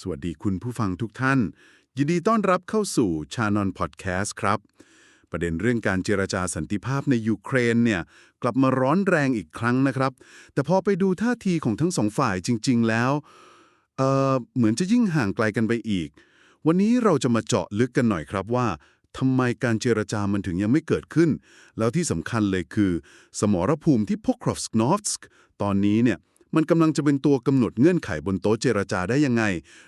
สวัสดีคุณผู้ฟังทุกท่าน ยินดีต้อนรับเข้าสู่ชานอนพอดแคสต์ครับ ประเด็นเรื่องการเจรจาสันติภาพในยูเครนเนี่ย กลับมาร้อนแรงอีกครั้งนะครับ แต่พอไปดูท่าทีของทั้งสองฝ่ายจริง ๆ แล้วเอ่อเหมือนจะยิ่งห่างไกลกันไปอีก วันนี้เราจะมาเจาะลึกกันหน่อยครับว่าทำไมการเจรจามันถึงยังไม่เกิดขึ้น แล้วที่สำคัญเลยคือ สมรภูมิที่พกครอฟสกนอฟสกตอนนี้เนี่ย มันกำลังจะเป็นตัวกำหนดเงื่อนไขบนโต๊ะเจรจาได้ยังไง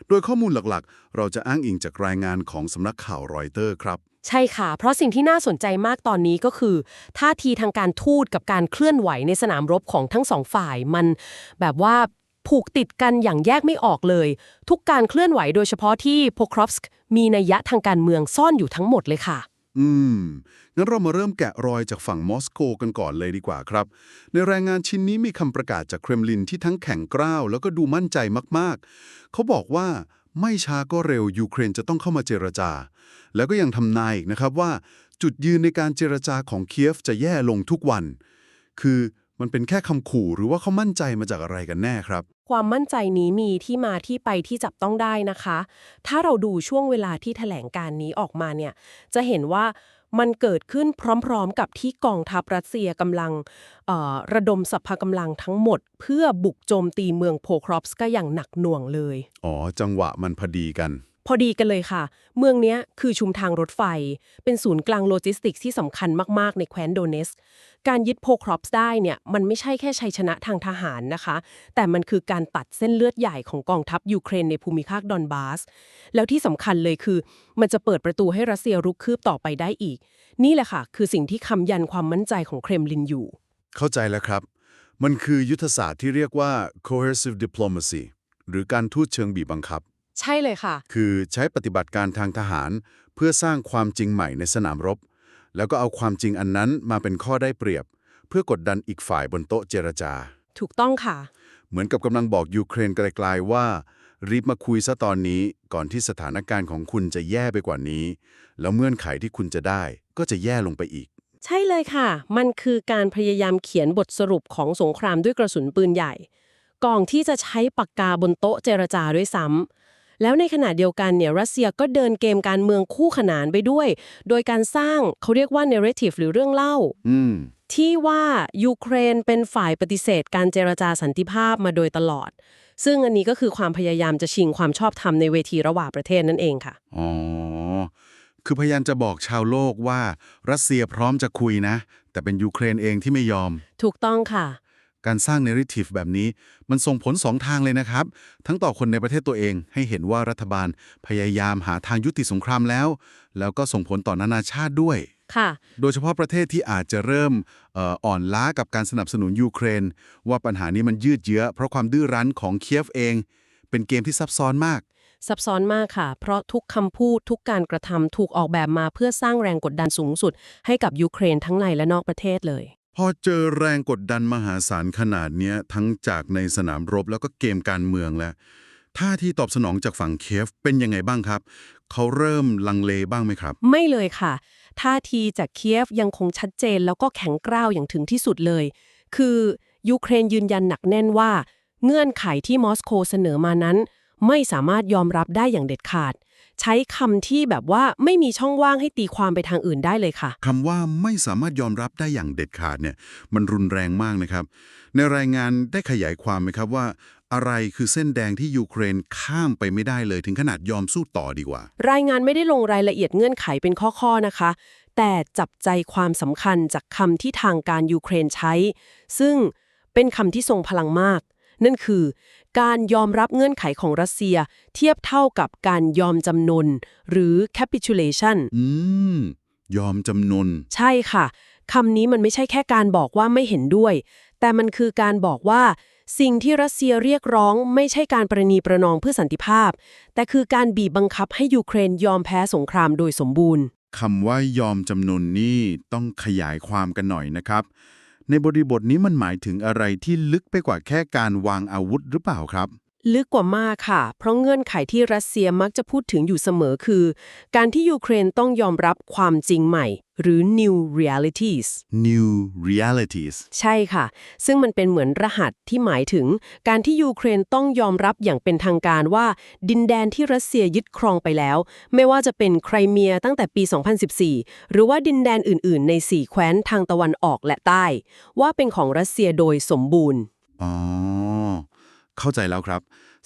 โดยข้อมูลหลักๆ เราจะอ้างอิงจากรายงานของสำนักข่าวรอยเตอร์ครับ ใช่ค่ะ เพราะสิ่งที่น่าสนใจมากตอนนี้ก็คือท่าทีทางการทูตกับการเคลื่อนไหวในสนามรบของทั้งสองฝ่ายมัน แบบว่าผูกติดกันอย่างแยกไม่ออกเลย ทุกการเคลื่อนไหวโดยเฉพาะที่โพครอฟสก์มีนัยยะทางการเมืองซ่อนอยู่ทั้งหมดเลยค่ะ อืม งั้นเรามาเริ่มแกะรอยจากฝั่งมอสโกกันก่อนเลยดีกว่าครับ ในรายงานชิ้นนี้มีคำประกาศจากเครมลินที่ทั้งแข็งกร้าว แล้วก็ดูมั่นใจมากๆ เขาบอกว่าไม่ช้าก็เร็วยูเครนจะต้องเข้ามาเจรจา แล้วก็ยังทำนายอีกนะครับว่า จุดยืนในการเจรจาของเคียฟจะแย่ลงทุกวัน คือมันเป็นแค่คำขู่หรือว่าเขามั่นใจมาจากอะไรกันแน่ครับ ความมั่นใจนี้มีที่มาที่ไปที่จับต้องได้นะคะ ถ้าเราดูช่วงเวลาที่แถลงการนี้ออกมาเนี่ย จะเห็นว่ามันเกิดขึ้นพร้อมๆ กับที่กองทัพรัสเซียกำลังระดมสัพพะกำลังทั้งหมด เพื่อบุกโจมตีเมืองโพครอฟสกอย่างหนักหน่วงเลย อ๋อ จังหวะมันพอดีกัน พอดีกันเลยค่ะ เมืองเนี้ยคือชุมทางรถไฟ เป็นศูนย์กลางโลจิสติกส์ที่สำคัญมาก ๆ ในแคว้นโดเนส การยึดโพครอปส์ได้เนี่ยมันไม่ใช่แค่ชัยชนะทางทหารนะคะ แต่มันคือการตัดเส้นเลือดใหญ่ของกองทัพยูเครนในภูมิภาคดอนบาส แล้วที่สำคัญเลยคือ มันจะเปิดประตูให้รัสเซียรุกคืบต่อไปได้อีก นี่แหละค่ะ คือสิ่งที่คำยันความมั่นใจของเครมลินอยู่ เข้าใจแล้วครับ มันคือยุทธศาสตร์ที่เรียกว่า coercive diplomacy หรือการทูตเชิงบีบบังคับ ใช่เลยค่ะ คือใช้ปฏิบัติการทางทหาร เพื่อสร้างความจริงใหม่ในสนามรบ แล้วก็เอาความจริงอันนั้นมาเป็นข้อได้เปรียบ เพื่อกดดันอีกฝ่ายบนโต๊ะเจรจา ถูกต้องค่ะ เหมือนกับกำลังบอกยูเครนไกลๆว่า รีบมาคุยซะตอนนี้ก่อนที่สถานการณ์ของคุณจะแย่ไปกว่านี้ แล้วเงื่อนไขที่คุณจะได้ ก็จะแย่ลงไปอีก ใช่เลยค่ะ มันคือการพยายามเขียนบทสรุปของสงครามด้วยกระสุนปืนใหญ่ก่อนที่จะใช้ปากกาบนโต๊ะเจรจาด้วยซ้ำ แล้วในขณะเดียวกันเนี่ยรัสเซียก็เดินเกมการเมืองคู่ขนานไปด้วย โดยการสร้างเขาเรียกว่า narrative หรือเรื่องเล่าอืมที่ว่ายูเครนเป็นฝ่ายปฏิเสธ การเจรจาสันติภาพมาโดยตลอด ซึ่งอันนี้ก็คือความพยายามจะชิงความชอบธรรมในเวทีระหว่างประเทศนั่นเองค่ะอ๋อคือพยายามจะบอกชาวโลกว่ารัสเซียพร้อมจะคุยนะ แต่เป็นยูเครนเองที่ไม่ยอม ถูกต้องค่ะ การสร้างเนริทีฟแบบนี้ มันส่งผลสองทางเลยนะครับ ทั้งต่อคนในประเทศตัวเองให้เห็นว่ารัฐบาลพยายามหาทางยุติสงครามแล้ว แล้วก็ส่งผลต่อนานาชาติด้วยค่ะ โดยเฉพาะประเทศที่อาจจะเริ่มเอออ่อนล้ากับการสนับสนุนยูเครน ว่าปัญหานี้มันยืดเยื้อเพราะความดื้อรั้นของเคียฟเอง เป็นเกมที่ซับซ้อนมาก ซับซ้อนมากค่ะ เพราะทุกคำพูดทุกการกระทำถูกออกแบบมาเพื่อสร้างแรงกดดันสูงสุด ให้กับยูเครนทั้งในและนอกประเทศเลย พอเจอแรงกดดันมหาศาลขนาดเนี้ยทั้งจากในสนามรบแล้วก็เกมการเมืองแล้วท่าที่ตอบสนองจากฝั่งเคฟเป็นยังไงบ้างครับ เขาเริ่มลังเลบ้างไหมครับ ไม่เลยค่ะ ท่าทีจากเคียฟยังคงชัดเจนแล้วก็แข็งกร้าวอย่างถึงที่สุดเลย คือยูเครนยืนยันหนักแน่นว่า เงื่อนไขที่มอสโกเสนอมานั้น ไม่สามารถยอมรับได้อย่างเด็ดขาด ใช้คำที่แบบว่าไม่มีช่องว่างให้ตีความไปทางอื่นได้เลยค่ะ คำว่าไม่สามารถยอมรับได้อย่างเด็ดขาดเนี่ยมันรุนแรงมากนะครับ ในรายงานได้ขยายความไหมครับว่า อะไรคือเส้นแดงที่ยูเครนข้ามไปไม่ได้เลยถึงขนาดยอมสู้ต่อดีกว่า รายงานไม่ได้ลงรายละเอียดเงื่อนไขเป็นข้อๆนะคะ แต่จับใจความสำคัญจากคำที่ทางการยูเครนใช้ ซึ่งเป็นคำที่ทรงพลังมาก นั่นคือ การยอมรับเงื่อนไขของรัสเซีย เทียบเท่ากับการยอมจำนน หรือ capitulation อืม ยอมจำนน ใช่ค่ะคำนี้มันไม่ใช่แค่การบอกว่าไม่เห็นด้วย แต่มันคือการบอกว่า สิ่งที่รัสเซียเรียกร้องไม่ใช่การประนีประนอมเพื่อสันติภาพ แต่คือการบีบบังคับให้ยูเครนยอมแพ้สงครามโดยสมบูรณ์คำว่ายอมจำนนนี่ต้องขยายความกันหน่อยนะครับ ในบริบทนี้มันหมายถึงอะไรที่ลึกไปกว่าแค่การวางอาวุธหรือเปล่าครับ ลึกกว่ามากค่ะ เพราะเงื่อนไขที่รัสเซียมักจะพูดถึงอยู่เสมอคือ การที่ยูเครนต้องยอมรับความจริงใหม่ หรือ new realities new realities ใช่ค่ะ ซึ่งมันเป็นเหมือนรหัสที่หมายถึง การที่ยูเครนต้องยอมรับอย่างเป็นทางการว่า ดินแดนที่รัสเซียยึดครองไปแล้ว ไม่ว่าจะเป็นไครเมียตั้งแต่ปี 2014 หรือว่าดินแดนอื่น ๆ ในสี่แคว้นทางตะวันออกและใต้ ว่าเป็นของรัสเซียโดยสมบูรณ์อ๋อเข้าใจแล้วครับ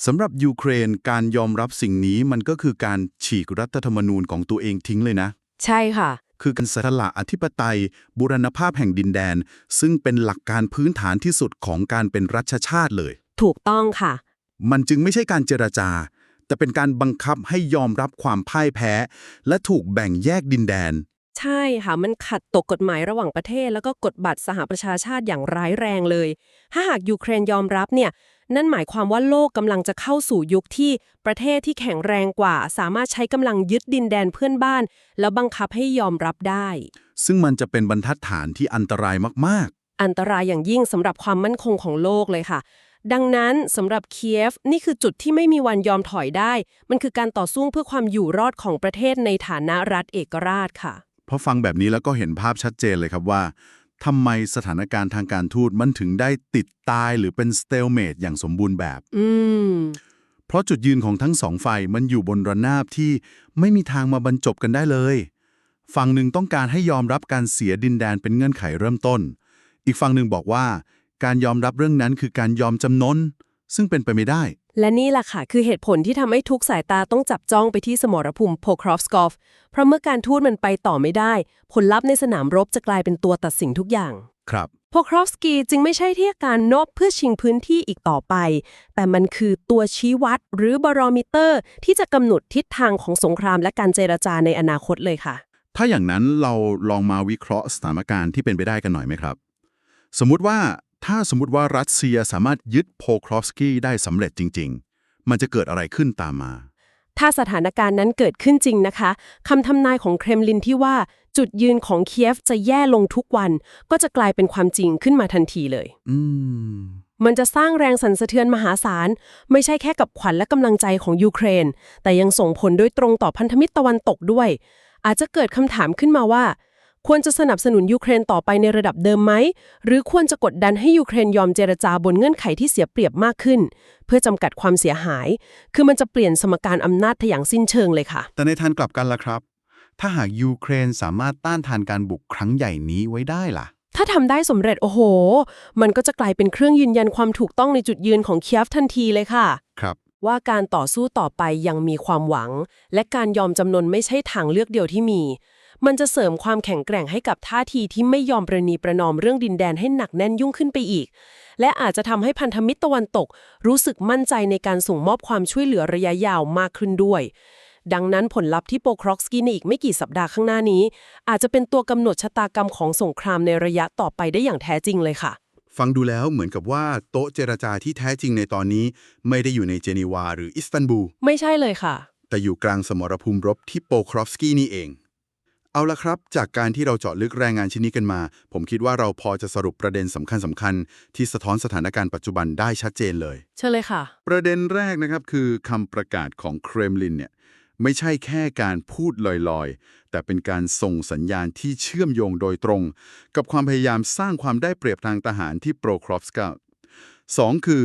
สำหรับยูเครนการยอมรับสิ่งนี้มันก็คือการฉีกรัฐธรรมนูญของตัวเองทิ้งเลยนะ ใช่ค่ะ คือการสละอธิปไตยบูรณภาพแห่งดินแดน ซึ่งเป็นหลักการพื้นฐานที่สุดของการเป็นรัชชาติเลย ถูกต้องค่ะ มันจึงไม่ใช่การเจรจา แต่เป็นการบังคับให้ยอมรับความพ่ายแพ้ และถูกแบ่งแยกดินแดน ใช่ค่ะ มันขัดต่อกฎหมายระหว่างประเทศ แล้วก็กฎบัตรสหประชาชาติอย่างร้ายแรงเลย ถ้าหากยูเครนยอมรับเนี่ย นั่นหมายความว่าโลกกำลังจะเข้าสู่ยุคที่ประเทศที่แข็งแรงกว่า สามารถใช้กำลังยึดดินแดนเพื่อนบ้าน แล้วบังคับให้ยอมรับได้ ซึ่งมันจะเป็นบรรทัดฐานที่อันตรายมากอันตรายอย่างยิ่งสำหรับความมั่นคงของโลกเลยค่ะ ดังนั้นสำหรับเคียฟนี่คือจุดที่ไม่มีวันยอมถอยได้ มันคือการต่อสู้เพื่อความอยู่รอดของประเทศในฐานะรัฐเอกราชค่ะๆเพราะฟังแบบนี้แล้วก็เห็นภาพชัดเจนเลยครับว่า ทำไมสถานการณ์ทางการทูตมันถึงได้ติดตายหรือเป็นสเตลเมตอย่างสมบูรณ์แบบ อืม เพราะจุดยืนของทั้งสองฝ่ายมันอยู่บนระนาบที่ไม่มีทางมาบรรจบกันได้เลย ฝั่งหนึ่งต้องการให้ยอมรับการเสียดินแดนเป็นเงื่อนไขเริ่มต้น อีกฝั่งหนึ่งบอกว่า การยอมรับเรื่องนั้นคือการยอมจำนนซึ่งเป็นไปไม่ได้ และนี่แหละค่ะ คือเหตุผลที่ทำให้ทุกสายตาต้องจับจ้องไปที่สมรภูมิโพครอฟสกอฟ เพราะเมื่อการทูตมันไปต่อไม่ได้ ผลลัพธ์ในสนามรบจะกลายเป็นตัวตัดสินทุกอย่าง ครับ โพครอฟสกีจึงไม่ใช่ที่การนบเพื่อชิงพื้นที่อีกต่อไป แต่มันคือตัวชี้วัดหรือบารอมิเตอร์ ที่จะกำหนดทิศทางของสงครามและการเจรจาในอนาคตเลยค่ะ ถ้าอย่างนั้นเราลองมาวิเคราะห์สถานการณ์ที่เป็นไปได้กันหน่อยไหมครับ สมมุติว่า ถ้าสมมติว่ารัสเซียสามารถยึดโพครอฟสกี้ได้สำเร็จจริง ๆ มันจะเกิดอะไรขึ้นตามมา ถ้าสถานการณ์นั้นเกิดขึ้นจริงนะคะคำทำนายของเครมลินที่ว่าจุดยืนของเคียฟจะแย่ลงทุกวัน ก็จะกลายเป็นความจริงขึ้นมาทันทีเลย อืม มันจะสร้างแรงสั่นสะเทือนมหาศาล ไม่ใช่แค่กับขวัญและกำลังใจของยูเครน แต่ยังส่งผลโดยตรงต่อพันธมิตรตะวันตกด้วย อาจจะเกิดคำถามขึ้นมาว่า ควรจะสนับสนุนยูเครนต่อไปในระดับเดิมไหม หรือควรจะกดดันให้ยูเครนยอมเจรจาบนเงื่อนไขที่เสียเปรียบมากขึ้น เพื่อจำกัดความเสียหาย คือมันจะเปลี่ยนสมการอำนาจทอย่างสิ้นเชิงเลยค่ะ แต่ในทางกลับกันล่ะครับ ถ้าหากยูเครนสามารถต้านทานการบุกครั้งใหญ่นี้ไว้ได้ล่ะ ถ้าทำได้สำเร็จโอ้โห มันก็จะกลายเป็นเครื่องยืนยันความถูกต้องในจุดยืนของเคียฟทันทีเลยค่ะ ครับ ว่าการต่อสู้ต่อไปยังมีความหวัง และการยอมจำนนไม่ใช่ทางเลือกเดียวที่มี มันจะเสริมความแข็งแกร่งให้กับท่าทีที่ไม่ยอมประนีประนอมเรื่องดินแดนให้หนักแน่นยุ่งขึ้นไปอีก และอาจจะทำให้พันธมิตรตะวันตก รู้สึกมั่นใจในการส่งมอบความช่วยเหลือระยะยาวมากขึ้นด้วย ดังนั้นผลลัพธ์ที่โปครอกสกี้ในอีกไม่กี่สัปดาห์ข้างหน้านี้ อาจจะเป็นตัวกำหนดชะตากรรมของสงครามในระยะต่อไปได้อย่างแท้จริงเลยค่ะ ฟังดูแล้วเหมือนกับว่าโต๊ะเจรจาที่แท้จริงในตอนนี้ ไม่ได้อยู่ในเจนีวาหรืออิสตันบูลไม่ใช่เลยค่ะ แต่อยู่กลางสมรภูมิรบที่โปครอฟสกี้นี่เอง เอาละครับ จากการที่เราเจาะลึกแรงงานชิ้นนี้กันมา ผมคิดว่าเราพอจะสรุปประเด็นสำคัญสำคัญๆที่สะท้อนสถานการณ์ปัจจุบันได้ชัดเจนเลย เชิญเลยค่ะ ประเด็นแรกนะครับคือคำประกาศของเครมลินเนี่ย ไม่ใช่แค่การพูดลอยๆ แต่เป็นการส่งสัญญาณที่เชื่อมโยงโดยตรง กับความพยายามสร้างความได้เปรียบทางทหารที่โปรครอฟสกาสองคือ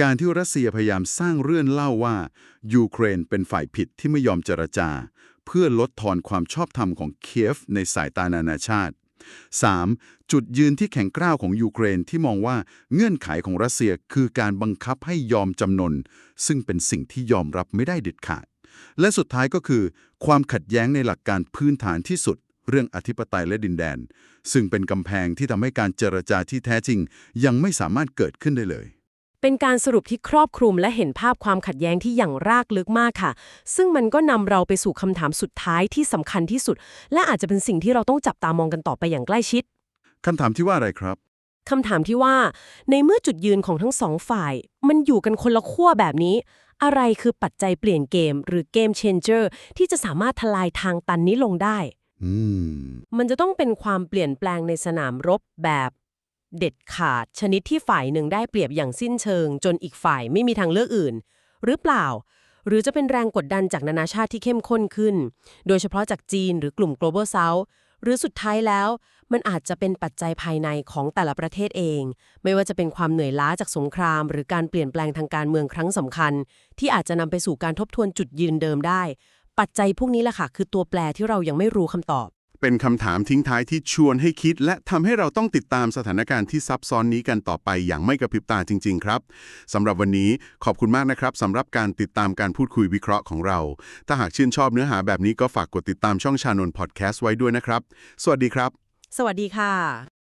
การที่รัสเซียพยายามสร้างเรื่องเล่าว่า ยูเครนเป็นฝ่ายผิดที่ไม่ยอมเจรจา เพื่อลดทอนความชอบธรรมของเคียฟในสายตานานาชาติ 3. จุดยืนที่แข็งกร้าวของยูเครนที่มองว่าเงื่อนไขของรัสเซียคือการบังคับให้ยอมจำนน ซึ่งเป็นสิ่งที่ยอมรับไม่ได้เด็ดขาด และสุดท้ายก็คือ ความขัดแย้งในหลักการพื้นฐานที่สุด เรื่องอธิปไตยและดินแดน ซึ่งเป็นกำแพงที่ทำให้การเจรจาที่แท้จริง ยังไม่สามารถเกิดขึ้นได้เลยเป็นการสรุปที่ครอบคลุมและเห็นภาพความขัดแย้งที่อย่างรากลึกมากค่ะ ซึ่งมันก็นำเราไปสู่คำถามสุดท้ายที่สำคัญที่สุด และอาจจะเป็นสิ่งที่เราต้องจับตามองกันต่อไปอย่างใกล้ชิดคำถามที่ว่าอะไรครับคำถามที่ว่า ในเมื่อจุดยืนของทั้งสองฝ่าย มันอยู่กันคนละขั้วแบบนี้ อะไรคือปัจจัยเปลี่ยนเกม หรือเกมเชนเจอร์ที่จะสามารถทลายทางตันนี้ลงได้อืมมันจะต้องเป็นความเปลี่ยนแปลงในสนามรบแบบ เด็ดขาดชนิดที่ฝ่ายหนึ่งได้เปรียบอย่างสิ้นเชิง จนอีกฝ่ายไม่มีทางเลือกอื่น หรือเปล่า หรือจะเป็นแรงกดดันจากนานาชาติที่เข้มข้นขึ้น โดยเฉพาะจากจีนหรือกลุ่ม global south หรือสุดท้ายแล้ว มันอาจจะเป็นปัจจัยภายในของแต่ละประเทศเอง ไม่ว่าจะเป็นความเหนื่อยล้าจากสงคราม หรือการเปลี่ยนแปลงทางการเมืองครั้งสำคัญ ที่อาจจะนำไปสู่การทบทวนจุดยืนเดิมได้ ปัจจัยพวกนี้แหละค่ะคือตัวแปรที่เรายังไม่รู้คำตอบ เป็นคำถามทิ้งท้ายที่ชวนให้คิด และทำให้เราต้องติดตามสถานการณ์ที่ซับซ้อนนี้กันต่อไปอย่างไม่กระพริบตาจริง ๆ ครับสำหรับวันนี้ขอบคุณมากนะครับสำหรับการติดตามการพูดคุยวิเคราะห์ของเรา ถ้าหากชื่นชอบเนื้อหาแบบนี้ก็ฝากกดติดตามช่องชานนพอดแคสต์ไว้ด้วยนะครับ สวัสดีครับ สวัสดีค่ะ